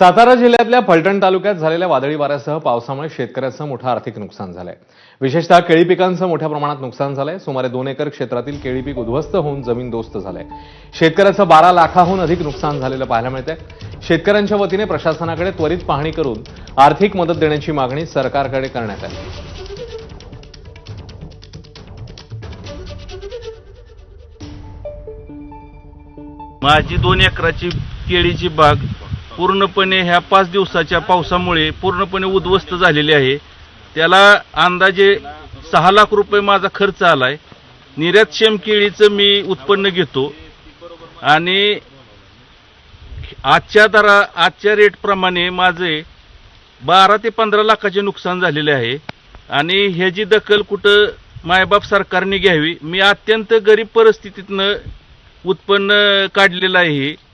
सातारा जिल्ह्यातल्या फलटण तालुक्यात झालेल्या वादळी वाऱ्यासह पावसामुळे शेतकऱ्याचं मोठं आर्थिक नुकसान झालंय. विशेषतः केळी पिकांचं मोठ्या प्रमाणात नुकसान झालंय. सुमारे दोन एकर क्षेत्रातील केळी पीक उद्ध्वस्त होऊन जमीन दोस्त झालंय. शेतकऱ्याचं बारा लाखाहून अधिक नुकसान झालेलं पाहायला मिळतंय. शेतकऱ्यांच्या वतीने प्रशासनाकडे त्वरित पाहणी करून आर्थिक मदत देण्याची मागणी सरकारकडे करण्यात आली. माझी दोन एकराची केळीची बाग पूर्णपणे ह्या पाच दिवसाच्या पावसामुळे पूर्णपणे उद्ध्वस्त झालेली आहे. त्याला अंदाजे सहा लाख रुपये माझा खर्च आलाय. निर्यात शेम केळीचं मी उत्पन्न घेतो. आणि आजच्या दरा आजच्या रेटप्रमाणे माझे बारा ते पंधरा लाखाचे नुकसान झालेले आहे. आणि ह्याची दखल कुठं मायबाप सरकारने घ्यावी मी अत्यंत गरीब परिस्थितीतनं उत्पन्न काढलेलं आहे.